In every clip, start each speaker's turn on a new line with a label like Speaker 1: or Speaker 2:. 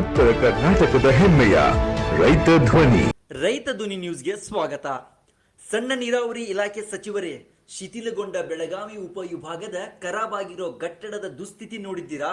Speaker 1: ಉತ್ತರ ಕರ್ನಾಟಕದ ಹೆಮ್ಮೆಯ ರೈತ ಧ್ವನಿ.
Speaker 2: ರೈತ ಧ್ವನಿ ನ್ಯೂಸ್ಗೆ ಸ್ವಾಗತ. ಸಣ್ಣ ನೀರಾವರಿ ಇಲಾಖೆ ಸಚಿವರೇ, ಶಿಥಿಲಗೊಂಡ ಬೆಳಗಾವಿ ಉಪವಿಭಾಗದ ಖರಾಬಾಗಿರೋ ಕಟ್ಟಡದ ದುಸ್ಥಿತಿ ನೋಡಿದ್ದೀರಾ?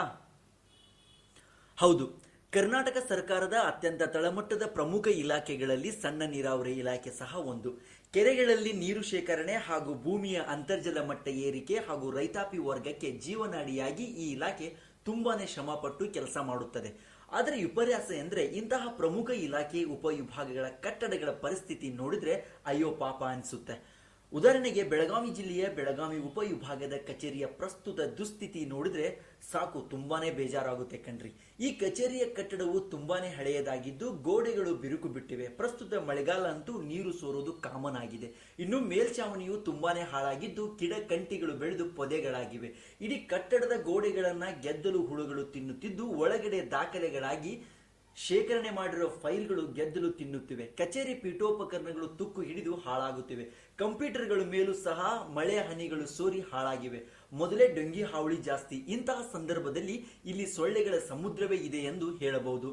Speaker 2: ಹೌದು, ಕರ್ನಾಟಕ ಸರ್ಕಾರದ ಅತ್ಯಂತ ತಳಮಟ್ಟದ ಪ್ರಮುಖ ಇಲಾಖೆಗಳಲ್ಲಿ ಸಣ್ಣ ನೀರಾವರಿ ಇಲಾಖೆ ಸಹ ಒಂದು. ಕೆರೆಗಳಲ್ಲಿ ನೀರು ಶೇಖರಣೆ ಹಾಗೂ ಭೂಮಿಯ ಅಂತರ್ಜಲ ಮಟ್ಟ ಏರಿಕೆ ಹಾಗೂ ರೈತಾಪಿ ವರ್ಗಕ್ಕೆ ಜೀವನಾಡಿಯಾಗಿ ಈ ಇಲಾಖೆ ತುಂಬಾನೇ ಶ್ರಮಪಟ್ಟು ಕೆಲಸ ಮಾಡುತ್ತದೆ. ಆದರೆ ವಿಪರ್ಯಾಸ ಎಂದ್ರೆ ಇಂತಹ ಪ್ರಮುಖ ಇಲಾಖೆ ಉಪವಿಭಾಗಗಳ ಕಟ್ಟಡಗಳ ಪರಿಸ್ಥಿತಿ ನೋಡಿದ್ರೆ ಅಯ್ಯೋ ಪಾಪ ಅನಿಸುತ್ತೆ. ಉದಾಹರಣೆಗೆ ಬೆಳಗಾವಿ ಜಿಲ್ಲೆಯ ಬೆಳಗಾವಿ ಉಪವಿಭಾಗದ ಕಚೇರಿಯ ಪ್ರಸ್ತುತ ದುಸ್ಥಿತಿ ನೋಡಿದ್ರೆ ಸಾಕು ತುಂಬಾನೇ ಬೇಜಾರಾಗುತ್ತೆ ಕಣ್ರಿ. ಈ ಕಚೇರಿಯ ಕಟ್ಟಡವು ತುಂಬಾನೇ ಹಳೆಯದಾಗಿದ್ದು ಗೋಡೆಗಳು ಬಿರುಕು ಬಿಟ್ಟಿವೆ. ಪ್ರಸ್ತುತ ಮಳೆಗಾಲ ಅಂತೂ ನೀರು ಸೋರೋದು ಕಾಮನ್ ಆಗಿದೆ. ಇನ್ನು ಮೇಲ್ಛಾವಣಿಯು ತುಂಬಾನೇ ಹಾಳಾಗಿದ್ದು ಗಿಡ ಕಂಟಿಗಳು ಬೆಳೆದು ಪೊದೆಗಳಾಗಿವೆ. ಇಡೀ ಕಟ್ಟಡದ ಗೋಡೆಗಳನ್ನ ಗೆದ್ದಲು ಹುಳುಗಳು ತಿನ್ನುತ್ತಿದ್ದು ಒಳಗಡೆ ದಾಖಲೆಗಳಾಗಿ ಶೇಖರಣೆ ಮಾಡಿರೋ ಫೈಲ್ಗಳು ಗೆದ್ದಲು ತಿನ್ನುತ್ತಿವೆ. ಕಚೇರಿ ಪೀಠೋಪಕರಣಗಳು ತುಕ್ಕು ಹಿಡಿದು ಹಾಳಾಗುತ್ತಿವೆ. ಕಂಪ್ಯೂಟರ್ಗಳ ಮೇಲೂ ಸಹ ಮಳೆ ಹನಿಗಳು ಸೋರಿ ಹಾಳಾಗಿವೆ. ಮೊದಲೇ ಡೊಂಗಿ ಹಾವಳಿ ಜಾಸ್ತಿ. ಇಂತಹ ಸಂದರ್ಭದಲ್ಲಿ ಇಲ್ಲಿ ಸೊಳ್ಳೆಗಳ ಸಮುದ್ರವೇ ಇದೆ ಎಂದು ಹೇಳಬಹುದು.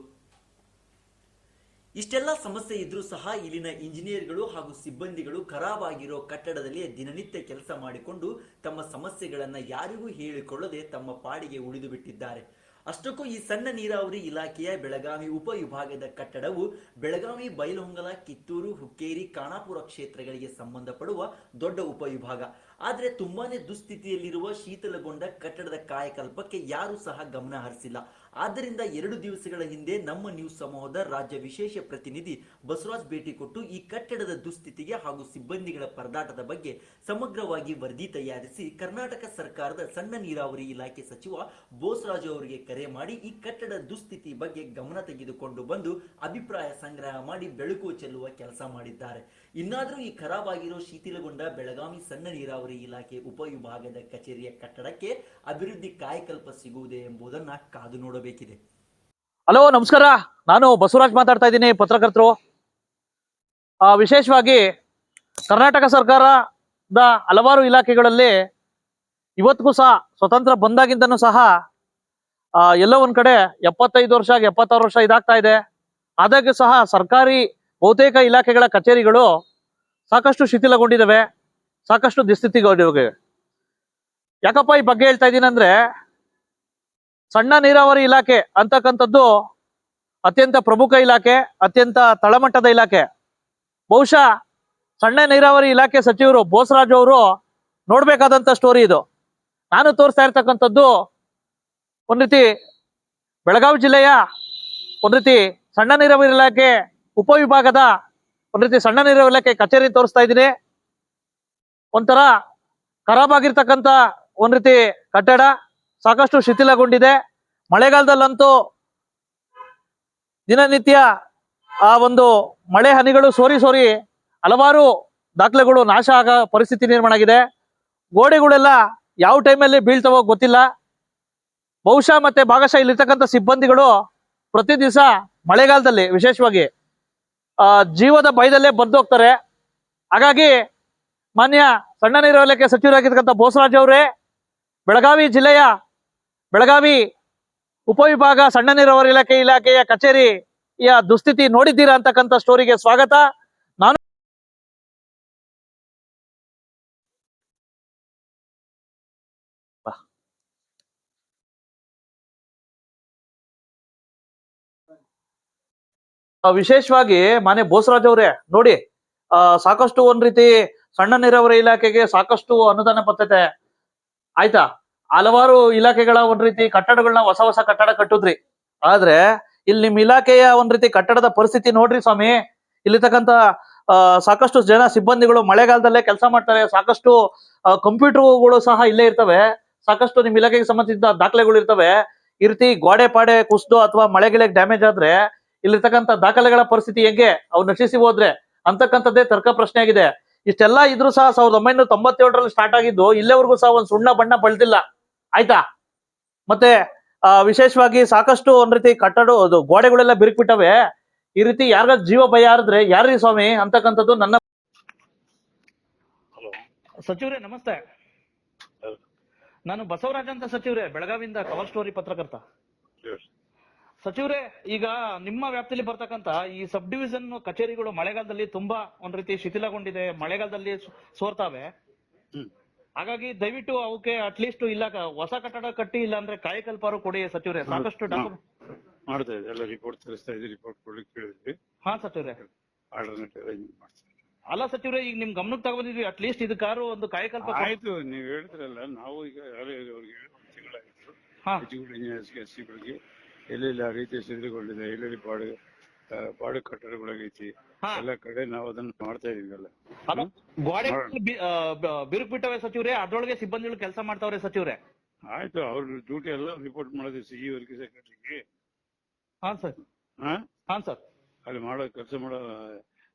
Speaker 2: ಇಷ್ಟೆಲ್ಲ ಸಮಸ್ಯೆ ಇದ್ರೂ ಸಹ ಇಲ್ಲಿನ ಇಂಜಿನಿಯರ್ಗಳು ಹಾಗೂ ಸಿಬ್ಬಂದಿಗಳು ಖರಾಬ್ ಆಗಿರೋ ಕಟ್ಟಡದಲ್ಲಿ ದಿನನಿತ್ಯ ಕೆಲಸ ಮಾಡಿಕೊಂಡು ತಮ್ಮ ಸಮಸ್ಯೆಗಳನ್ನು ಯಾರಿಗೂ ಹೇಳಿಕೊಳ್ಳದೆ ತಮ್ಮ ಪಾಡಿಗೆ ಉಳಿದು ಬಿಟ್ಟಿದ್ದಾರೆ ಅಷ್ಟಕ್ಕೂ ಈ ಸಣ್ಣ ನೀರಾವರಿ ಇಲಾಖೆಯ ಬೆಳಗಾವಿ ಉಪವಿಭಾಗದ ಕಟ್ಟಡವು ಬೆಳಗಾವಿ ಬೈಲಹೊಂಗಲ ಕಿತ್ತೂರು, ಹುಕ್ಕೇರಿ, ಖಾನಾಪುರ ಕ್ಷೇತ್ರಗಳಿಗೆ ಸಂಬಂಧಪಡುವ ದೊಡ್ಡ ಉಪವಿಭಾಗ. ಆದರೆ ತುಂಬಾನೇ ದುಸ್ಥಿತಿಯಲ್ಲಿರುವ ಶೀತಲಗೊಂಡ ಕಟ್ಟಡದ ಕಾಯಕಲ್ಪಕ್ಕೆ ಯಾರೂ ಸಹ ಗಮನ ಹರಿಸಿಲ್ಲ. ಆದ್ದರಿಂದ ಎರಡು ದಿವಸಗಳ ಹಿಂದೆ ನಮ್ಮ ನ್ಯೂಸ್ ಸಮೂಹದ ರಾಜ್ಯ ವಿಶೇಷ ಪ್ರತಿನಿಧಿ ಬಸವರಾಜ್ ಭೇಟಿ ಕೊಟ್ಟು ಈ ಕಟ್ಟಡದ ದುಸ್ಥಿತಿಗೆ ಹಾಗೂ ಸಿಬ್ಬಂದಿಗಳ ಪರದಾಟದ ಬಗ್ಗೆ ಸಮಗ್ರವಾಗಿ ವರದಿ ತಯಾರಿಸಿ ಕರ್ನಾಟಕ ಸರ್ಕಾರದ ಸಣ್ಣ ನೀರಾವರಿ ಇಲಾಖೆ ಸಚಿವ ಬೋಸರಾಜು ಅವರಿಗೆ ಕರೆ ಮಾಡಿ ಈ ಕಟ್ಟಡ ದುಸ್ಥಿತಿ ಬಗ್ಗೆ ಗಮನ ತೆಗೆದುಕೊಂಡು ಬಂದು ಅಭಿಪ್ರಾಯ ಸಂಗ್ರಹ ಮಾಡಿ ಬೆಳಕು ಚೆಲ್ಲುವ ಕೆಲಸ ಮಾಡಿದ್ದಾರೆ. ಇನ್ನಾದರೂ ಈ ಖರಾಬಾಗಿರೋ ಶಿಥಿಲಗೊಂಡ ಬೆಳಗಾವಿ ಸಣ್ಣ ನೀರಾವರಿ ಇಲಾಖೆ ಉಪವಿಭಾಗದ ಕಚೇರಿಯ ಕಟ್ಟಡಕ್ಕೆ ಅಭಿವೃದ್ಧಿ ಕಾಯಕಲ್ಪ ಸಿಗುವುದೇ ಎಂಬುದನ್ನ ಕಾದು ನೋಡಬೇಕಿದೆ.
Speaker 3: ಹಲೋ, ನಮಸ್ಕಾರ. ನಾನು ಬಸವರಾಜ್ ಮಾತಾಡ್ತಾ ಇದ್ದೀನಿ, ಪತ್ರಕರ್ತರು. ವಿಶೇಷವಾಗಿ ಕರ್ನಾಟಕ ಸರ್ಕಾರದ ಹಲವಾರು ಇಲಾಖೆಗಳಲ್ಲಿ ಇವತ್ತಿಗೂ ಸಹ ಸ್ವತಂತ್ರ ಬಂದಾಗಿಂದನೂ ಸಹ ಎಲ್ಲೋ ಒಂದ್ ಕಡೆ ಎಪ್ಪತ್ತೈದು ವರ್ಷ ಎಪ್ಪತ್ತಾರು ವರ್ಷ ಇದಾಗ್ತಾ ಇದೆ. ಆದಾಗ್ಯೂ ಸಹ ಸರ್ಕಾರಿ ಬಹುತೇಕ ಇಲಾಖೆಗಳ ಕಚೇರಿಗಳು ಸಾಕಷ್ಟು ಶಿಥಿಲಗೊಂಡಿದ್ದಾವೆ. ಸಾಕಷ್ಟು ದುಸ್ಥಿತಿಗೊಂಡಿವೆ ಯಾಕಪ್ಪ ಈ ಬಗ್ಗೆ ಹೇಳ್ತಾ ಇದ್ದೀನಿ ಅಂದ್ರೆ, ಸಣ್ಣ ನೀರಾವರಿ ಇಲಾಖೆ ಅಂತಕ್ಕಂಥದ್ದು ಅತ್ಯಂತ ಪ್ರಮುಖ ಇಲಾಖೆ, ಅತ್ಯಂತ ತಳಮಟ್ಟದ ಇಲಾಖೆ. ಬಹುಶಃ ಸಣ್ಣ ನೀರಾವರಿ ಇಲಾಖೆ ಸಚಿವರು ಬೋಸರಾಜು ಅವರು ನೋಡ್ಬೇಕಾದಂತ ಸ್ಟೋರಿ ಇದು. ನಾನು ತೋರಿಸ್ತಾ ಇರ್ತಕ್ಕಂಥದ್ದು ಒಂದ್ ರೀತಿ ಬೆಳಗಾವಿ ಜಿಲ್ಲೆಯ ಒಂದ್ ರೀತಿ ಸಣ್ಣ ನೀರಾವರಿ ಇಲಾಖೆ ಉಪವಿಭಾಗದ ಒಂದ್ ರೀತಿ ಸಣ್ಣ ನೀರಾವರಿ ಇಲಾಖೆ ಕಚೇರಿ ತೋರಿಸ್ತಾ ಇದ್ದೀನಿ. ಒಂಥರ ಖರಾಬ್ ಆಗಿರ್ತಕ್ಕಂತ ಒಂದ್ ರೀತಿ ಕಟ್ಟಡ ಸಾಕಷ್ಟು ಶಿಥಿಲಗೊಂಡಿದೆ. ಮಳೆಗಾಲದಲ್ಲಂತೂ ದಿನನಿತ್ಯ ಆ ಒಂದು ಮಳೆ ಹನಿಗಳು ಸೋರಿ ಸೋರಿ ಹಲವಾರು ದಾಖಲೆಗಳು ನಾಶ ಆಗ ಪರಿಸ್ಥಿತಿ ನಿರ್ಮಾಣ ಆಗಿದೆ. ಗೋಡೆಗಳೆಲ್ಲ ಯಾವ ಟೈಮಲ್ಲಿ ಬೀಳ್ತವೋ ಗೊತ್ತಿಲ್ಲ. ಬಹುಶಃ ಮತ್ತೆ ಭಾಗಶಃ ಇಲ್ಲಿರ್ತಕ್ಕಂಥ ಸಿಬ್ಬಂದಿಗಳು ಪ್ರತಿ ದಿವಸ ಮಳೆಗಾಲದಲ್ಲಿ ವಿಶೇಷವಾಗಿ, ಆ, ಜೀವದ ಭಯದಲ್ಲೇ ಬಂದೋಗ್ತಾರೆ ಹಾಗಾಗಿ ಮಾನ್ಯ ಸಣ್ಣ ನೀರು ವಲಯಕ್ಕೆ ಸಚಿವರಾಗಿರ್ತಕ್ಕಂಥ ಬೋಸರಾಜ್ ಅವರೇ, ಬೆಳಗಾವಿ ಜಿಲ್ಲೆಯ ಬೆಳಗಾವಿ ಉಪವಿಭಾಗ ಸಣ್ಣ ನೀರಾವರಿ ಇಲಾಖೆ ಇಲಾಖೆಯ ಕಚೇರಿಯ ದುಸ್ಥಿತಿ ನೋಡಿದ್ದೀರಾ ಅಂತಕ್ಕಂಥ ಸ್ಟೋರಿಗೆ ಸ್ವಾಗತ. ನಾನು ವಿಶೇಷವಾಗಿ ಮಾನ್ಯ ಬೋಸರಾಜ್ ಅವರೇ, ನೋಡಿ ಸಾಕಷ್ಟು ಒಂದ್ ರೀತಿ ಸಣ್ಣ ನೀರಾವರಿ ಇಲಾಖೆಗೆ ಸಾಕಷ್ಟು ಅನುದಾನ ಬರ್ತೈತೆ. ಆಯ್ತಾ? ಹಲವಾರು ಇಲಾಖೆಗಳ ಒಂದ್ ರೀತಿ ಕಟ್ಟಡಗಳನ್ನ ಹೊಸ ಹೊಸ ಕಟ್ಟಡ ಕಟ್ಟುದ್ರಿ. ಆದ್ರೆ ಇಲ್ಲಿ ನಿಮ್ ಇಲಾಖೆಯ ಒಂದ್ ರೀತಿ ಕಟ್ಟಡದ ಪರಿಸ್ಥಿತಿ ನೋಡ್ರಿ ಸ್ವಾಮಿ. ಇಲ್ಲಿರ್ತಕ್ಕಂತ ಆ, ಸಾಕಷ್ಟು ಜನ ಸಿಬ್ಬಂದಿಗಳು ಮಳೆಗಾಲದಲ್ಲೇ ಕೆಲಸ ಮಾಡ್ತಾರೆ. ಸಾಕಷ್ಟು ಕಂಪ್ಯೂಟರ್ಗಳು ಸಹ ಇಲ್ಲೇ ಇರ್ತವೆ. ಸಾಕಷ್ಟು ನಿಮ್ ಇಲಾಖೆಗೆ ಸಂಬಂಧಿಸಿದ ದಾಖಲೆಗಳು ಇರ್ತವೆ. ಈ ರೀತಿ ಗೋಡೆ ಪಾಡೆ ಕುಸ್ದು ಅಥವಾ ಮಳೆಗಿಳೆ ಡ್ಯಾಮೇಜ್ ಆದ್ರೆ ಇಲ್ಲಿರ್ತಕ್ಕಂಥ ದಾಖಲೆಗಳ ಪರಿಸ್ಥಿತಿ ಹೆಂಗೆ? ಅವ್ರು ನಶಿಸಿ ಹೋದ್ರೆ ಅಂತಕ್ಕಂಥದ್ದೇ ತರ್ಕ ಪ್ರಶ್ನೆ ಆಗಿದೆ. ಇಷ್ಟೆಲ್ಲ ಇದ್ರೂ ಸಹ ಸಾವಿರದ ಒಂಬೈನೂರ ತೊಂಬತ್ತೇಳರಲ್ಲಿ ಸ್ಟಾರ್ಟ್ ಆಗಿದ್ದು ಇಲ್ಲೇವರೆಗೂ ಸಹ ಒಂದು ಸುಣ್ಣ ಬಣ್ಣ ಬಳ್ದಿಲ್ಲ ಆಯ್ತಾ? ಮತ್ತೆ ಆ, ವಿಶೇಷವಾಗಿ ಸಾಕಷ್ಟು ಒಂದ್ ರೀತಿ ಕಟ್ಟಡ ಅದು ಗೋಡೆಗಳೆಲ್ಲ ಬಿರುಕ್ಬಿಟ್ಟವೆ. ಈ ರೀತಿ ಯಾರಿಗ ಜೀವ ಭಯ ಆರಿದ್ರೆ ಯಾರ್ರಿ ಸ್ವಾಮಿ ಅಂತಕ್ಕಂಥದ್ದು ನನ್ನ ಸಚಿವರೇ ನಮಸ್ತೆ. ನಾನು ಬಸವರಾಜ್ ಅಂತ ಸಚಿವರೇ ಬೆಳಗಾವಿಯಿಂದ ಕವರ್ ಸ್ಟೋರಿ ಪತ್ರಕರ್ತ.
Speaker 4: ಸಚಿವರೇ ಈಗ ನಿಮ್ಮ ವ್ಯಾಪ್ತಿಯಲ್ಲಿ ಬರ್ತಕ್ಕಂತ ಈ ಸಬ್ ಡಿವಿಷನ್ ಕಚೇರಿಗಳು ಮಳೆಗಾಲದಲ್ಲಿ ತುಂಬಾ ಒಂದ್ ರೀತಿ ಶಿಥಿಲಗೊಂಡಿದೆ ಮಳೆಗಾಲದಲ್ಲಿ ಸೋರ್ತಾವೆ. ಹಾಗಾಗಿ ದಯವಿಟ್ಟು ಅವಕ್ಕೆ ಅಟ್ಲೀಸ್ಟ್ ಇಲ್ಲ ಹೊಸ ಕಟ್ಟಡ ಕಟ್ಟಿ ಇಲ್ಲ ಅಂದ್ರೆ ಕಾಯಕಲ್ಪಾರು ಕೊಡಿ ಸಚಿವರೇ. ಸಾಕಷ್ಟು
Speaker 5: ಹಾ.
Speaker 4: ಡಾಕ್ಯುಮೆಂಟ್
Speaker 5: ಮಾಡ್ತಾ ಇದೆ ಎಲ್ಲ ರಿಪೋರ್ಟ್ ತರಿಸ್ತಾ ಇದೆ ರಿಪೋರ್ಟ್ ಕೊಡ್ಲಿಕ್ಕೆ ಕೇಳಿದ್ವಿ.
Speaker 4: ಹಾ ಸಚಿವರೇ. ಅಲ್ಲ ಸಚಿವರೇ ಈಗ ನಿಮ್ ಗಮನಕ್ಕೆ ತಗೊಂಡಿದ್ವಿ. ಅಟ್ಲೀಸ್ಟ್ ಇದಕ್ಕಾರು ಒಂದು ಕಾಯಕಲ್ಪ.
Speaker 5: ಆಯ್ತು ನೀವು ಹೇಳಿದ್ರಲ್ಲ ನಾವು ಈಗ ಅವ್ರಿಗೆ ತಿಂಗಳಾಯ್ತು. ಎಜುಕೇಟೆಡ್ ಸಿಗಳಿಗೆ ಎಲ್ಲೆಲ್ಲಿ ಆ ರೀತಿ ಸಿದ್ಧಗೊಂಡಿದೆ ಎಲ್ಲೆಲ್ಲಿ ಪಾಡು ಆ, ಬಾಡು ಕಟ್ಟಡಗಳಾಗೈತಿ
Speaker 4: ಹಾ.
Speaker 5: ಎಲ್ಲ ಕಡೆ ನಾವು ಅದನ್ನ ಮಾಡ್ತಾ ಇದೀವಿ ಎಲ್ಲ.
Speaker 4: ಅಲ್ಲ ಗೋಡೆ ಬಿರುಕು ಬಿಟ್ಟವೆ ಸಚಿವರೇ ಅದ್ರೊಳಗೆ ಸಿಬ್ಬಂದಿಗಳು ಕೆಲಸ ಮಾಡ್ತಾವ್ರೆ ಸಚಿವರೇ?
Speaker 5: ಆಯ್ತು ಅವ್ರ ಡ್ಯೂಟಿ ಎಲ್ಲ ರಿಪೋರ್ಟ್ ಮಾಡೋದು ಸಿ ಅವರಿಗೆ ಸೆಕ್ರೆಟರಿಗೆ
Speaker 4: ಹಾ ಸರ್.
Speaker 5: ಹಾ?
Speaker 4: ಹಾ ಸರ್.
Speaker 5: ಅಲ್ಲಿ ಮಾಡೋ ಕೆಲಸ ಮಾಡೋ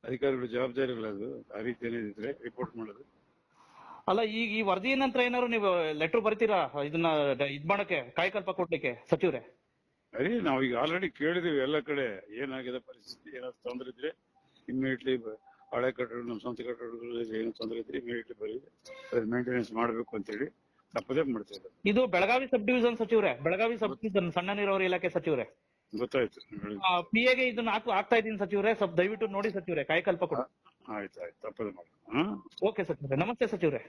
Speaker 5: ಅಧಿಕಾರಿಗಳ ಜವಾಬ್ದಾರಿಗಳು ಅದು ಆ ರೀತಿ ಏನಿದ್ರೆ ರಿಪೋರ್ಟ್ ಮಾಡೋದು.
Speaker 4: ಅಲ್ಲ ಈಗ ಈ ವರದಿ ನಂತರ ಏನಾದ್ರು ನೀವು ಲೆಟರ್ ಬರ್ತೀರಾ? ಇದನ್ನ ಡ- ಇದ್ ಮಾಡಕ್ಕೆ ಕಾಯಕಲ್ಪ ಕೊಡ್ಲಿಕ್ಕೆ ಸಚಿವರೇ?
Speaker 5: ಅದೇ ನಾವು ಈಗ ಆಲ್ರೆಡಿ ಕೇಳಿದೀವಿ ಎಲ್ಲ ಕಡೆ ಏನಾಗಿದೆ ಪರಿಸ್ಥಿತಿ ಏನಾದ್ರು ತೊಂದರೆ ಇದ್ರೆ ಇಮಿಡಿಯೇಟ್ಲಿ ಹಳೆ ಕಟ್ಟಡ ನಮ್ಮ ಸ್ವಂತ ಕಟ್ಟಡಗಳಲ್ಲಿ ಏನು ತೊಂದರೆ ಇದ್ರೆ ಇಮಿಡಿಯೇಟ್ಲಿ ಬರೀ ಅದ್ರ ಮೇಂಟೆನೆನ್ಸ್ ಮಾಡಬೇಕು ಅಂತೇಳಿ ತಪ್ಪದೇ ಮಾಡ್ತಾ ಇದ್ದಾರೆ.
Speaker 4: ಇದು ಬೆಳಗಾವಿ ಸಬ್ ಡಿವಿಷನ್ ಸಚಿವರೇ ಬೆಳಗಾವಿ ಸಬ್ ಡಿವಿಷನ್ ಸಣ್ಣ ನೀರಾವರಿ ಇಲಾಖೆ ಸಚಿವರೇ.
Speaker 5: ಗೊತ್ತಾಯ್ತು.
Speaker 4: ಪಿ ಎಗೆ ಇದನ್ನ ಹಾಕು ಆಗ್ತಾ ಇದೀನಿ ಸಚಿವರೇ ಸ್ವಲ್ಪ ದಯವಿಟ್ಟು ನೋಡಿ ಸಚಿವರೇ ಕಾಯಕಲ್ಪ ಕೊಡಿ.
Speaker 5: ಆಯ್ತು ಆಯ್ತು ತಪ್ಪದೆ ಮಾಡಿ
Speaker 4: ಓಕೆ ಸಚಿವರೇ ನಮಸ್ತೆ ಸಚಿವರೇ.